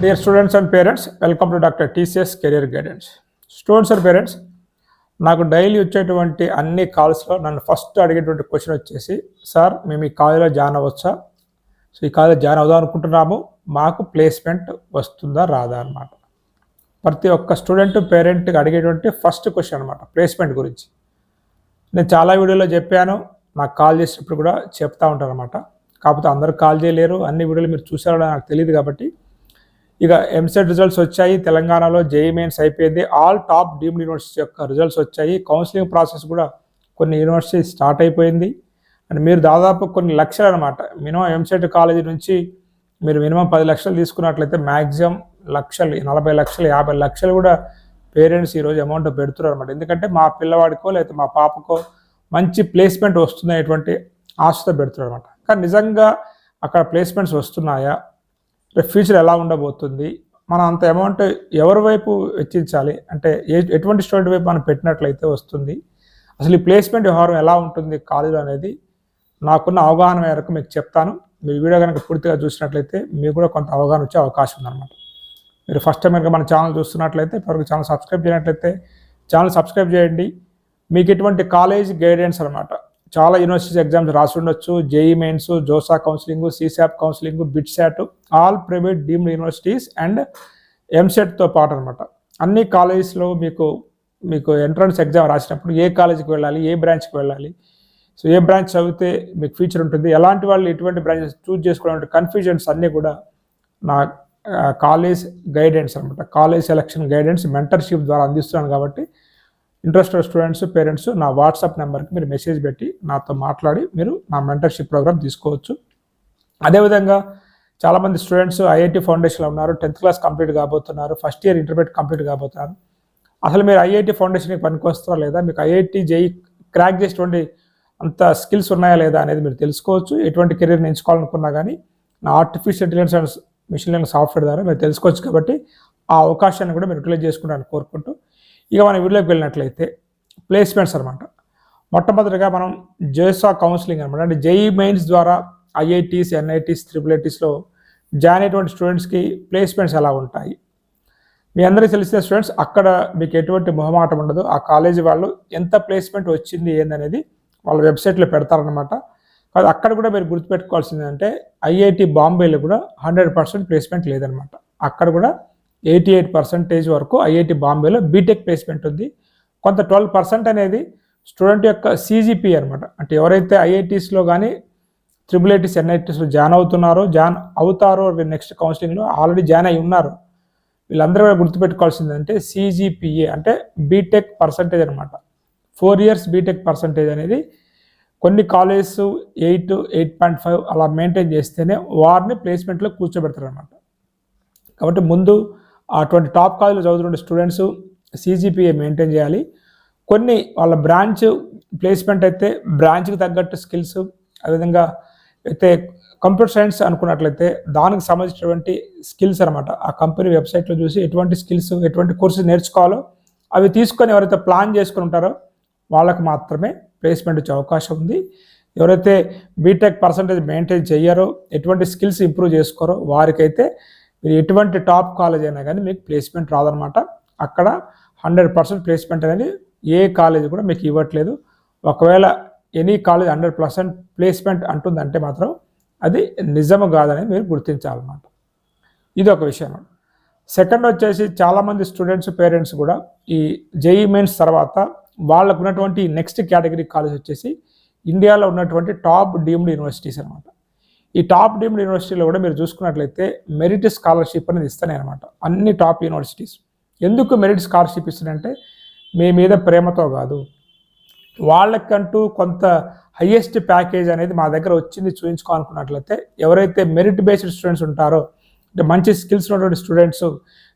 Dear students and parents welcome to doctor TCS career guidance students and parents నాకు daily వచ్చేటువంటి అన్ని కాల్స్లో నన్ను first అడిగేటువంటి క్వశ్చన్ వచ్చేసి సార్ మేము ఈ కాలేజీలో జాయిన్ అవ్వచ్చా? సో ఈ కాలేజీలో జాయిన్ అవుదాం అనుకుంటున్నాము. మాకు ప్లేస్మెంట్ వస్తుందా రాదా అనమాట ప్రతి ఒక్క స్టూడెంట్ పేరెంట్కి అడిగేటువంటి ఫస్ట్ క్వశ్చన్ అనమాట ప్లేస్మెంట్ గురించి. నేను చాలా వీడియోలో చెప్పాను నాకు కాల్ చేసినప్పుడు కూడా చెప్తా ఉంటాను అనమాట కాకపోతే అందరూ కాల్ చేయలేరు అన్ని వీడియోలు మీరు చూసారో నాకు తెలియదు కాబట్టి ఇక ఎంసెట్ రిజల్ట్స్ వచ్చాయి. తెలంగాణలో జేఈ మెయిన్స్ అయిపోయింది. ఆల్ టాప్ డీమ్డ్ యూనివర్సిటీ యొక్క రిజల్ట్స్ వచ్చాయి. కౌన్సిలింగ్ ప్రాసెస్ కూడా కొన్ని యూనివర్సిటీ స్టార్ట్ అయిపోయింది. అండ్ మీరు దాదాపు కొన్ని లక్షలు అనమాట మినిమం ఎంసెట్ కాలేజీ నుంచి మీరు మినిమం పది లక్షలు తీసుకున్నట్లయితే మ్యాక్సిమం లక్షలు నలభై లక్షలు యాభై లక్షలు కూడా పేరెంట్స్ ఈరోజు అమౌంట్ పెడుతున్నారు అనమాట ఎందుకంటే మా పిల్లవాడికో లేకపోతే మా పాపకో మంచి ప్లేస్మెంట్ వస్తుందనేటువంటి ఆశతో పెడుతున్నారు అనమాట కానీ నిజంగా అక్కడ ప్లేస్మెంట్స్ వస్తున్నాయా? ఫ్యూచర్ ఎలా ఉండబోతుంది? మనం అంత అమౌంట్ ఎవరి వైపు వెచ్చించాలి? అంటే ఏ ఎటువంటి స్టూడెంట్ వైపు మనం పెట్టినట్లయితే వస్తుంది? అసలు ఈ ప్లేస్మెంట్ వ్యవహారం ఎలా ఉంటుంది కాలేజీలో అనేది నాకున్న అవగాహన మేరకు మీకు చెప్తాను. మీ వీడియో కనుక పూర్తిగా చూసినట్లయితే మీకు కూడా కొంత అవగాహన వచ్చే అవకాశం ఉందన్నమాట. మీరు ఫస్ట్ టైం కనుక మన ఛానల్ చూస్తున్నట్లయితే ఇప్పటివరకు ఛానల్ సబ్స్క్రైబ్ చేయనట్లయితే ఛానల్ సబ్స్క్రైబ్ చేయండి. మీకు ఎటువంటి కాలేజ్ గైడెన్స్ అనమాట చాలా యూనివర్సిటీ ఎగ్జామ్స్ రాసి ఉండొచ్చు JEE mains JoSAA counselling CSAB counselling BITSAT all private deemed universities and ఎంసెట్తో పాటు అనమాట అన్ని కాలేజెస్లో మీకు మీకు ఎంట్రన్స్ ఎగ్జామ్ రాసినప్పుడు ఏ కాలేజీకి వెళ్ళాలి ఏ బ్రాంచ్కి వెళ్ళాలి సో ఏ బ్రాంచ్ చదివితే మీకు ఫ్యూచర్ ఉంటుంది. ఎలాంటి వాళ్ళు ఎటువంటి బ్రాంచెస్ చూజ్ చేసుకోవాలంటే కన్ఫ్యూజన్స్ అన్నీ కూడా నా కాలేజ్ గైడెన్స్ అనమాట. కాలేజ్ సెలక్షన్ గైడెన్స్ మెంటర్షిప్ ద్వారా అందిస్తున్నాను కాబట్టి ఇంట్రెస్టెడ్ స్టూడెంట్స్ పేరెంట్స్ నా వాట్సాప్ నెంబర్కి మీరు మెసేజ్ పెట్టి నాతో మాట్లాడి మీరు నా మెంటర్షిప్ ప్రోగ్రామ్ తీసుకోవచ్చు. అదేవిధంగా చాలామంది స్టూడెంట్స్ ఐఐటి ఫౌండేషన్లో ఉన్నారు టెన్త్ క్లాస్ కంప్లీట్ కాబోతున్నారు ఫస్ట్ ఇయర్ ఇంటర్మీడియట్ కంప్లీట్ కాబోతున్నారు. అసలు మీరు ఐఐటి ఫౌండేషన్కి పనికొస్తారా లేదా? మీకు ఐఐటి జేఈ క్రాక్ చేసేటువంటి అంత స్కిల్స్ ఉన్నాయా లేదా అనేది మీరు తెలుసుకోవచ్చు. ఎటువంటి కెరీర్ని ఎంచుకోవాలనుకున్నా కానీ నా artificial intelligence and machine learning software ద్వారా మీరు తెలుసుకోవచ్చు కాబట్టి ఆ అవకాశాన్ని కూడా మీరు యూటిలైజ్ చేసుకుంటారని కోరుకుంటూ ఇక మనం వీడియోకి వెళ్ళినట్లయితే ప్లేస్మెంట్స్ అనమాట మొట్టమొదటిగా మనం జేసా కౌన్సిలింగ్ అనమాట అంటే జేఈ మెయిన్స్ ద్వారా ఐఐటీస్ ఎన్ఐటీస్ త్రిపుల్ ఐటీస్లో జాయిన్ అయినటువంటి స్టూడెంట్స్కి ప్లేస్మెంట్స్ ఎలా ఉంటాయి? మీ అందరికీ తెలిసిన స్టూడెంట్స్ అక్కడ మీకు ఎటువంటి మొహమాటం ఉండదు. ఆ కాలేజీ వాళ్ళు ఎంత ప్లేస్మెంట్ వచ్చింది ఏందనేది వాళ్ళ వెబ్సైట్లో పెడతారనమాట కాదు అక్కడ కూడా మీరు గుర్తుపెట్టుకోవాల్సింది అంటే ఐఐటి బాంబేలో కూడా హండ్రెడ్ పర్సెంట్ ప్లేస్మెంట్ లేదనమాట అక్కడ కూడా ఎయిటీ ఎయిట్ పర్సెంటేజ్ వరకు ఐఐటి బాంబేలో బీటెక్ ప్లేస్మెంట్ ఉంది. కొంత ట్వెల్వ్ పర్సెంట్ అనేది స్టూడెంట్ యొక్క సీజీపీ అనమాట అంటే ఎవరైతే ఐఐటీస్లో కానీ ట్రిపుల్ ఐటీస్ ఎన్ఐటీస్లో జాయిన్ అవుతున్నారో జాయిన్ అవుతారో నెక్స్ట్ కౌన్సిలింగ్లో ఆల్రెడీ జాయిన్ అయి ఉన్నారు. వీళ్ళందరూ కూడా గుర్తుపెట్టుకోవాల్సింది అంటే సీజీపీఏ అంటే బీటెక్ పర్సంటేజ్ అనమాట ఫోర్ ఇయర్స్ బీటెక్ పర్సంటేజ్ అనేది కొన్ని colleges eight eight point five అలా మెయింటైన్ చేస్తేనే వారిని ప్లేస్మెంట్లో కూర్చోబెడతారు అనమాట కాబట్టి ముందు అటువంటి టాప్ కాలేజీలో చదువుతున్న స్టూడెంట్స్ సీజీపీఏ మెయింటైన్ చేయాలి. కొన్ని వాళ్ళ బ్రాంచ్ ప్లేస్మెంట్ అయితే బ్రాంచ్కి తగ్గట్టు స్కిల్స్ అదేవిధంగా అయితే కంప్యూటర్ సైన్స్ అనుకున్నట్లయితే దానికి సంబంధించినటువంటి స్కిల్స్ అనమాట ఆ కంపెనీ వెబ్సైట్లో చూసి ఎటువంటి స్కిల్స్ ఎటువంటి కోర్సెస్ నేర్చుకోవాలో అవి తీసుకొని ఎవరైతే ప్లాన్ చేసుకుని ఉంటారో వాళ్ళకు మాత్రమే ప్లేస్మెంట్ వచ్చే అవకాశం ఉంది. ఎవరైతే బీటెక్ పర్సంటేజ్ మెయింటైన్ చేయరో ఎటువంటి స్కిల్స్ ఇంప్రూవ్ చేసుకోరో వారికైతే మీరు ఎటువంటి టాప్ కాలేజ్ అయినా కానీ మీకు ప్లేస్మెంట్ రాదనమాట అక్కడ హండ్రెడ్ పర్సెంట్ ప్లేస్మెంట్ అనేది ఏ కాలేజ్ కూడా మీకు ఇవ్వట్లేదు. ఒకవేళ any college hundred percent placement అంటుందంటే మాత్రం అది నిజము కాదని మీరు గుర్తించాలన్నమాట. ఇది ఒక విషయం. అన్నమాట సెకండ్ వచ్చేసి చాలామంది స్టూడెంట్స్ పేరెంట్స్ కూడా ఈ జేఈ మెయిన్స్ తర్వాత వాళ్ళకు ఉన్నటువంటి నెక్స్ట్ కేటగిరీ కాలేజ్ వచ్చేసి ఇండియాలో ఉన్నటువంటి టాప్ డీమ్డ్ యూనివర్సిటీస్ అనమాట ఈ టాప్ డీమ్డ్ యూనివర్సిటీలో కూడా మీరు చూసుకున్నట్లయితే మెరిట్ స్కాలర్షిప్ అనేది ఇస్తానే అనమాట. అన్ని టాప్ యూనివర్సిటీస్. ఎందుకు మెరిట్ స్కాలర్షిప్ ఇస్తున్నాయంటే మీ మీద ప్రేమతో కాదు. వాళ్ళకంటూ కొంత హయ్యెస్ట్ ప్యాకేజ్ అనేది మా దగ్గర వచ్చింది చూపించుకోవాలనుకున్నట్లయితే ఎవరైతే మెరిట్ బేస్డ్ స్టూడెంట్స్ ఉంటారో అంటే మంచి స్కిల్స్ ఉన్నటువంటి స్టూడెంట్స్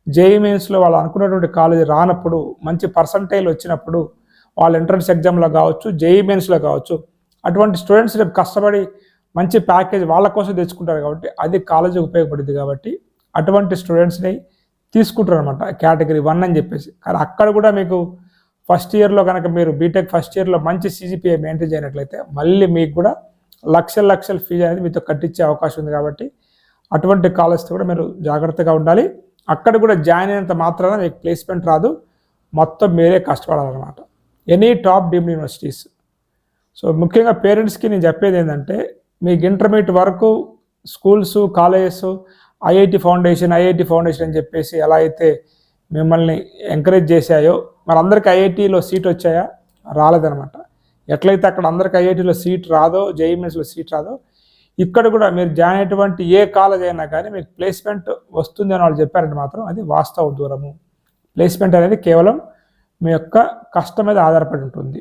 జేఈ మెయిన్స్లో వాళ్ళు అనుకున్నటువంటి కాలేజీ రానప్పుడు మంచి పర్సంటైల్ వచ్చినప్పుడు వాళ్ళ ఎంట్రన్స్ ఎగ్జామ్లో కావచ్చు జేఈ మెయిన్స్లో కావచ్చు అటువంటి స్టూడెంట్స్ రేపు కష్టపడి మంచి ప్యాకేజ్ వాళ్ళ కోసం తెచ్చుకుంటారు కాబట్టి అది కాలేజీకి ఉపయోగపడుతుంది కాబట్టి అటువంటి స్టూడెంట్స్ని తీసుకుంటారు అనమాట కేటగిరీ వన్ అని చెప్పేసి. కానీ అక్కడ కూడా మీకు ఫస్ట్ ఇయర్లో కనుక మీరు బీటెక్ ఫస్ట్ ఇయర్లో మంచి సీజీపీఐ మెయింటైన్ చేయనట్లయితే మళ్ళీ మీకు కూడా లక్షల లక్షల ఫీజు అనేది మీతో కట్టించే అవకాశం ఉంది కాబట్టి అటువంటి కాలేజ్తో కూడా మీరు జాగ్రత్తగా ఉండాలి. అక్కడ కూడా జాయిన్ అయినంత మాత్రాన మీకు ప్లేస్మెంట్ రాదు. మొత్తం మీరే కష్టపడాలన్నమాట. Any top deemed universities so ముఖ్యంగా పేరెంట్స్కి నేను చెప్పేది ఏంటంటే మీకు ఇంటర్మీడియట్ వరకు schools colleges IIT foundation IIT foundation అని చెప్పేసి ఎలా అయితే మిమ్మల్ని ఎంకరేజ్ చేశాయో మరి అందరికి ఐఐటిలో సీట్ వచ్చాయా? రాలేదనమాట ఎట్లయితే అక్కడ అందరికి ఐఐటిలో సీట్ రాదో జేఈఎంఎస్లో సీట్ రాదో ఇక్కడ కూడా మీరు జాయిన్ అయ్యేటువంటి ఏ కాలేజ్ అయినా కానీ మీకు ప్లేస్మెంట్ వస్తుంది అని వాళ్ళు చెప్పారంటే మాత్రం అది వాస్తవ దూరము. ప్లేస్మెంట్ అనేది కేవలం మీ యొక్క కష్టం మీద ఆధారపడి ఉంటుంది.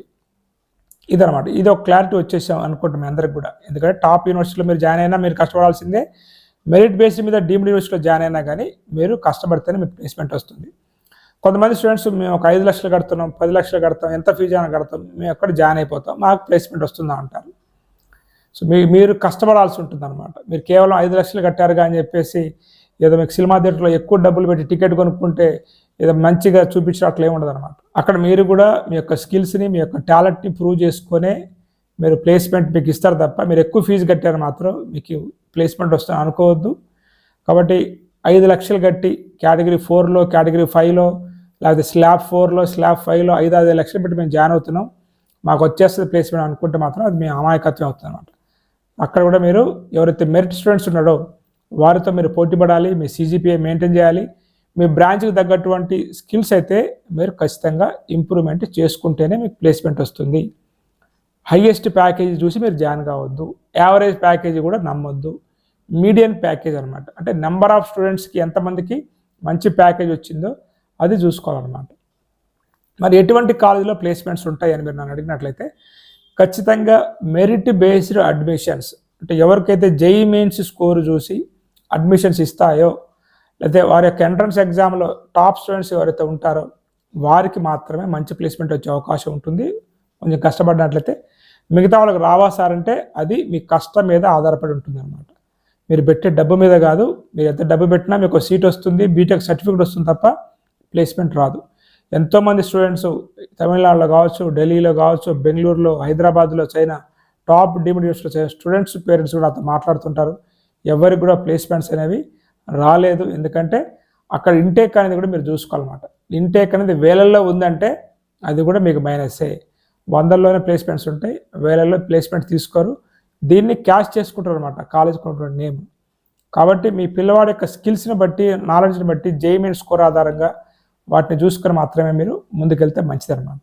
ఇదనమాట ఇది ఒక క్లారిటీ వచ్చేసాం అనుకుంటాం మీ అందరికి కూడా. ఎందుకంటే టాప్ యూనివర్సిటీలో మీరు జాయిన్ అయినా మీరు కష్టపడాల్సిందే. మెరిట్ బేస్ మీద డీమ్డ్ యూనివర్సిటీలో జాయిన్ అయినా కానీ మీరు కష్టపడితేనే మీకు ప్లేస్మెంట్ వస్తుంది. కొంతమంది స్టూడెంట్స్ మేము ఒక ఐదు లక్షలు కడుతున్నాం పది లక్షలు కడతాం ఎంత ఫీజు అయినా కడతాం మేము ఎక్కడ జాయిన్ అయిపోతాం మాకు ప్లేస్మెంట్ వస్తుందా అంటారు. సో మీ మీరు కష్టపడాల్సి ఉంటుంది అనమాట మీరు కేవలం ఐదు లక్షలు కట్టారుగా అని చెప్పేసి ఏదో మీకు సినిమా థియేటర్లో ఎక్కువ డబ్బులు పెట్టి టికెట్ కొనుక్కుంటే ఏదో మంచిగా చూపించడం అట్లా ఉండదు అనమాట అక్కడ మీరు కూడా మీ యొక్క స్కిల్స్ని మీ యొక్క టాలెంట్ని ప్రూవ్ చేసుకునే మీరు ప్లేస్మెంట్ మీకు ఇస్తారు తప్ప మీరు ఎక్కువ ఫీజు కట్టారు మాత్రం మీకు ప్లేస్మెంట్ వస్తుంది అనుకోవద్దు. కాబట్టి ఐదు లక్షలు కట్టి కేటగిరీ ఫోర్లో కేటగిరీ ఫైవ్లో లేకపోతే స్లాబ్ ఫోర్లో స్లాబ్ ఫైవ్లో ఐదు ఐదు లక్షలు పెట్టి మేము జాయిన్ అవుతున్నాం. మాకు వచ్చేస్తుంది ప్లేస్మెంట్ అనుకుంటే మాత్రం అది మీ అమాయకత్వం అవుతుంది అనమాట అక్కడ కూడా మీరు ఎవరైతే మెరిట్ స్టూడెంట్స్ ఉన్నాడో వారితో మీరు పోటీ పడాలి మీ సీజీపీఐ మెయింటైన్ చేయాలి. మీ బ్రాంచ్కి తగ్గటువంటి స్కిల్స్ అయితే మీరు ఖచ్చితంగా ఇంప్రూవ్మెంట్ చేసుకుంటేనే మీకు ప్లేస్మెంట్ వస్తుంది. హయ్యెస్ట్ ప్యాకేజీ చూసి మీరు జాయిన్ కావద్దు. యావరేజ్ ప్యాకేజీ కూడా నమ్మొద్దు. మీడియం ప్యాకేజ్ అనమాట అంటే నెంబర్ ఆఫ్ స్టూడెంట్స్కి ఎంతమందికి మంచి ప్యాకేజ్ వచ్చిందో అది చూసుకోవాలన్నమాట. మరి ఎటువంటి కాలేజీలో ప్లేస్మెంట్స్ ఉంటాయని మీరు నన్ను అడిగినట్లయితే ఖచ్చితంగా మెరిట్ బేస్డ్ అడ్మిషన్స్ అంటే ఎవరికైతే జేఈ మెయిన్స్ స్కోర్ చూసి అడ్మిషన్స్ ఇస్తాయో లేకపోతే వారి యొక్క ఎంట్రన్స్ ఎగ్జామ్లో టాప్ స్టూడెంట్స్ ఎవరైతే ఉంటారో వారికి మాత్రమే మంచి ప్లేస్మెంట్ వచ్చే అవకాశం ఉంటుంది. కొంచెం కష్టపడినట్లయితే మిగతా వాళ్ళకి రావా సార్ అంటే అది మీ కష్టం మీద ఆధారపడి ఉంటుంది అనమాట మీరు పెట్టే డబ్బు మీద కాదు మీరు ఎంత డబ్బు పెట్టినా మీకు సీట్ వస్తుంది బీటెక్ సర్టిఫికేట్ వస్తుంది తప్ప ప్లేస్మెంట్ రాదు. ఎంతోమంది స్టూడెంట్స్ తమిళనాడులో కావచ్చు ఢిల్లీలో కావచ్చు బెంగళూరులో హైదరాబాద్లో చైనా టాప్ డీమ్డ్ యూనివర్సిటీలో స్టూడెంట్స్ పేరెంట్స్ కూడా అంత మాట్లాడుతుంటారు. ఎవరికి కూడా ప్లేస్మెంట్స్ అనేవి రాలేదు. ఎందుకంటే అక్కడ ఇంటేక్ అనేది కూడా మీరు చూసుకోవాలన్నమాట. ఇంటేక్ అనేది వేలల్లో ఉందంటే అది కూడా మీకు మైనసే వందల్లోనే ప్లేస్మెంట్స్ ఉంటాయి. వేలల్లో ప్లేస్మెంట్ తీసుకోరు. దీన్ని క్యాష్ చేసుకుంటారు అనమాట కాలేజ్కి ఉన్నటువంటి నేమ్ కాబట్టి మీ పిల్లవాడి యొక్క స్కిల్స్ని బట్టి నాలెడ్జ్ని బట్టి జేఈమెన్ స్కోర్ ఆధారంగా వాటిని చూసుకొని మాత్రమే మీరు ముందుకెళ్తే మంచిదన్నమాట.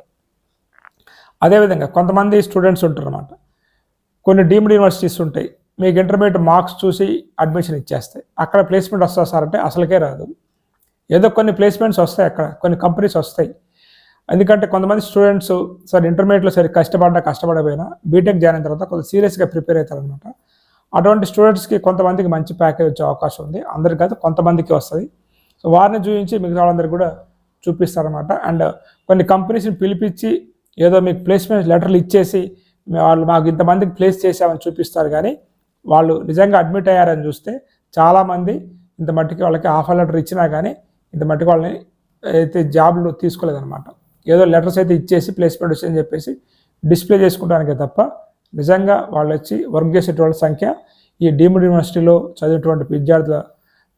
అదేవిధంగా కొంతమంది స్టూడెంట్స్ ఉంటారు అనమాట కొన్ని డీమ్డ్ యూనివర్సిటీస్ ఉంటాయి. మీకు ఇంటర్మీడియట్ మార్క్స్ చూసి అడ్మిషన్ ఇచ్చేస్తాయి అక్కడ ప్లేస్మెంట్ వస్తా సార్ అంటే అసలుకే రాదు. ఏదో కొన్ని ప్లేస్మెంట్స్ వస్తాయి అక్కడ కొన్ని కంపెనీస్ వస్తాయి. ఎందుకంటే కొంతమంది స్టూడెంట్స్ సార్ ఇంటర్మీడియట్లో సరే కష్టపడ్డా కష్టపడకపోయినా బీటెక్ జాయిన్ అయిన తర్వాత కొంచెం సీరియస్గా ప్రిపేర్ అవుతారనమాట అటువంటి స్టూడెంట్స్కి కొంతమందికి మంచి ప్యాకేజ్ వచ్చే అవకాశం ఉంది. అందరికి కాదు కొంతమందికి వస్తుంది. సో వారిని చూపించి మిగతా వాళ్ళందరికీ కూడా చూపిస్తారనమాట అండ్ కొన్ని కంపెనీస్ని పిలిపించి ఏదో మీకు ప్లేస్మెంట్ లెటర్లు ఇచ్చేసి వాళ్ళు మాకు ఇంతమందికి ప్లేస్ చేసామని చూపిస్తారు కానీ వాళ్ళు నిజంగా అడ్మిట్ అయ్యారని చూస్తే చాలామంది ఇంత మట్టికి వాళ్ళకి ఆఫర్ లెటర్ ఇచ్చినా కానీ ఇంత మట్టికి వాళ్ళని అయితే జాబ్లు తీసుకోలేదన్నమాట. ఏదో లెటర్స్ అయితే ఇచ్చేసి ప్లేస్మెంట్ వచ్చిందని చెప్పేసి డిస్ప్లే చేసుకుంటానికే తప్ప నిజంగా వాళ్ళు వచ్చి వర్క్ చేసేటువంటి సంఖ్య ఈ డీమ్డ్ యూనివర్సిటీలో చదివేటువంటి విద్యార్థుల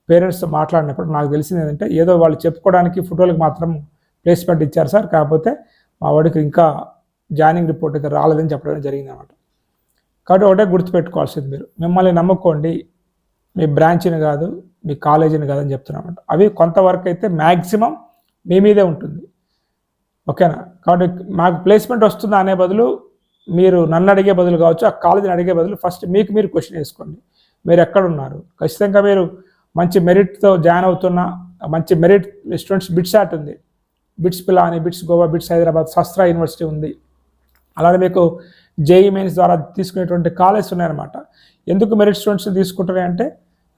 పేరెంట్స్తో మాట్లాడినప్పుడు నాకు తెలిసింది ఏంటంటే ఏదో వాళ్ళు చెప్పుకోవడానికి ఫోటోలకు మాత్రం ప్లేస్మెంట్ ఇచ్చారు సార్. కాకపోతే మా వాడికి ఇంకా జాయినింగ్ రిపోర్ట్ అయితే రాలేదని చెప్పడం జరిగింది అనమాట కాబట్టి ఒకటే గుర్తుపెట్టుకోవాల్సింది మీరు. మిమ్మల్ని నమ్ముకోండి. మీ బ్రాంచ్ని కాదు మీ కాలేజీని కాదని చెప్తున్నామంట అవి కొంతవరకు అయితే మ్యాక్సిమం మీ మీదే ఉంటుంది. ఓకేనా? కాబట్టి మాకు ప్లేస్మెంట్ వస్తుందా అనే బదులు మీరు నన్ను అడిగే బదులు కావచ్చు ఆ కాలేజీని అడిగే బదులు ఫస్ట్ మీకు మీరు క్వశ్చన్ వేసుకోండి. మీరు ఎక్కడున్నారు? ఖచ్చితంగా మీరు మంచి మెరిట్తో జాయిన్ అవుతున్న మంచి మెరిట్ స్టూడెంట్స్ బిట్స్ ఆట్ ఉంది. BITS Pilani BITS Goa BITS Hyderabad Sastra university ఉంది. అలాగే మీకు జేఈ మెయిన్స్ ద్వారా తీసుకునేటువంటి కాలేజ్ ఉన్నాయన్నమాట. ఎందుకు మెరిట్ స్టూడెంట్స్ తీసుకుంటారు అంటే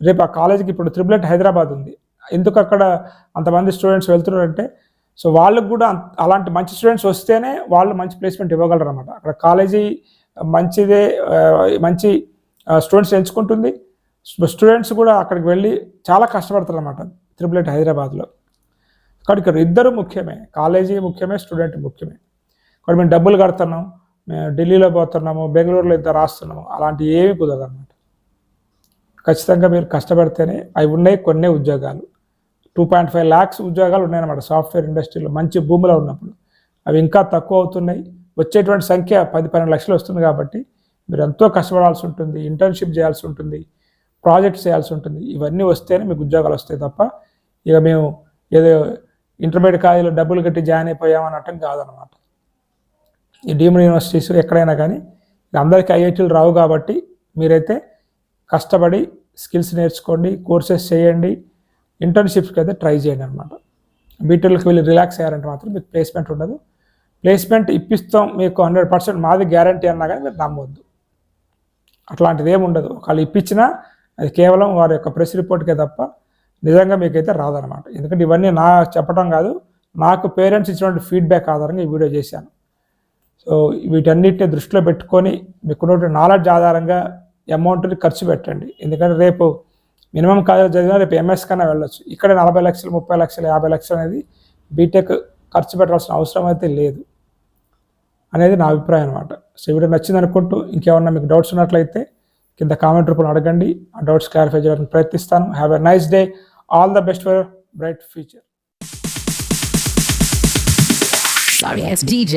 రేపు ఆ కాలేజీకి ఇప్పుడు త్రిబులెట్ హైదరాబాద్ ఉంది. ఎందుకు అక్కడ అంతమంది స్టూడెంట్స్ వెళ్తున్నారంటే సో వాళ్ళకు కూడా అలాంటి మంచి స్టూడెంట్స్ వస్తేనే వాళ్ళు మంచి ప్లేస్మెంట్ ఇవ్వగలరు అనమాట అక్కడ కాలేజీ మంచిదే మంచి స్టూడెంట్స్ ఎంచుకుంటుంది. స్టూడెంట్స్ కూడా అక్కడికి వెళ్ళి చాలా కష్టపడతారు అనమాట త్రిబులెట్ హైదరాబాద్లో. కాబట్టి ఇక్కడ ఇద్దరు ముఖ్యమే. కాలేజీ ముఖ్యమే స్టూడెంట్ ముఖ్యమే. కాబట్టి మేము డబ్బులు కడుతున్నాం. మేము ఢిల్లీలో పోతున్నాము బెంగళూరులో ఇంత రాస్తున్నాము అలాంటి ఏమీ కుదరదన్నమాట. ఖచ్చితంగా మీరు కష్టపడితేనే అవి ఉన్నాయి కొన్ని ఉద్యోగాలు. టూ పాయింట్ ఫైవ్ ల్యాక్స్ ఉద్యోగాలు ఉన్నాయన్నమాట సాఫ్ట్వేర్ ఇండస్ట్రీలో మంచి భూమిలో ఉన్నప్పుడు. అవి ఇంకా తక్కువ అవుతున్నాయి. వచ్చేటువంటి సంఖ్య పది పన్నెండు లక్షలు వస్తుంది కాబట్టి మీరు ఎంతో కష్టపడాల్సి ఉంటుంది ఇంటర్న్షిప్ చేయాల్సి ఉంటుంది ప్రాజెక్ట్స్ చేయాల్సి ఉంటుంది. ఇవన్నీ వస్తేనే మీకు ఉద్యోగాలు వస్తాయి తప్ప ఇక మేము ఏదో ఇంటర్మీడియట్ కాలేజీలో డబ్బులు కట్టి జాయిన్ అయిపోయామని అనటం కాదనమాట ఈ డీమ్డ్ యూనివర్సిటీస్ ఎక్కడైనా కానీ అందరికీ ఐఐటీలు రావు కాబట్టి మీరైతే కష్టపడి స్కిల్స్ నేర్చుకోండి కోర్సెస్ చేయండి ఇంటర్న్షిప్స్కి అయితే ట్రై చేయండి అనమాట బీటెల్కి వెళ్ళి రిలాక్స్ అయ్యారంటే మాత్రం మీకు ప్లేస్మెంట్ ఉండదు. ప్లేస్మెంట్ ఇప్పిస్తాం మీకు హండ్రెడ్ పర్సెంట్ మాది గ్యారంటీ అన్నా కానీ మీరు నమ్మొద్దు. అట్లాంటిది ఏమి ఉండదు. ఒకళ్ళు ఇప్పించినా అది కేవలం వారి యొక్క ప్రెస్ రిపోర్ట్కే తప్ప నిజంగా మీకైతే రాదనమాట ఎందుకంటే ఇవన్నీ నా చెప్పడం కాదు నాకు పేరెంట్స్ ఇచ్చినటువంటి ఫీడ్బ్యాక్ ఆధారంగా ఈ వీడియో చేశాను. సో వీటన్నిటిని దృష్టిలో పెట్టుకొని మీకున్నటువంటి నాలెడ్జ్ ఆధారంగా అమౌంట్ని ఖర్చు పెట్టండి. ఎందుకంటే రేపు మినిమం కాలేజ్ చదివినా రేపు ఎంఎస్ కన్నా వెళ్ళొచ్చు. ఇక్కడ నలభై లక్షలు ముప్పై లక్షలు యాభై లక్షలు అనేది బీటెక్ ఖర్చు పెట్టాల్సిన అవసరం అయితే లేదు అనేది నా అభిప్రాయం అనమాట సో వీడియో నచ్చింది అనుకుంటూ ఇంకేమన్నా మీకు డౌట్స్ ఉన్నట్లయితే కింద కామెంట్ రూపంలో అడగండి. ఆ డౌట్స్ క్లారిఫై చేయడానికి ప్రయత్నిస్తాను. Have a nice day all the best for bright future Sorry ass DJ.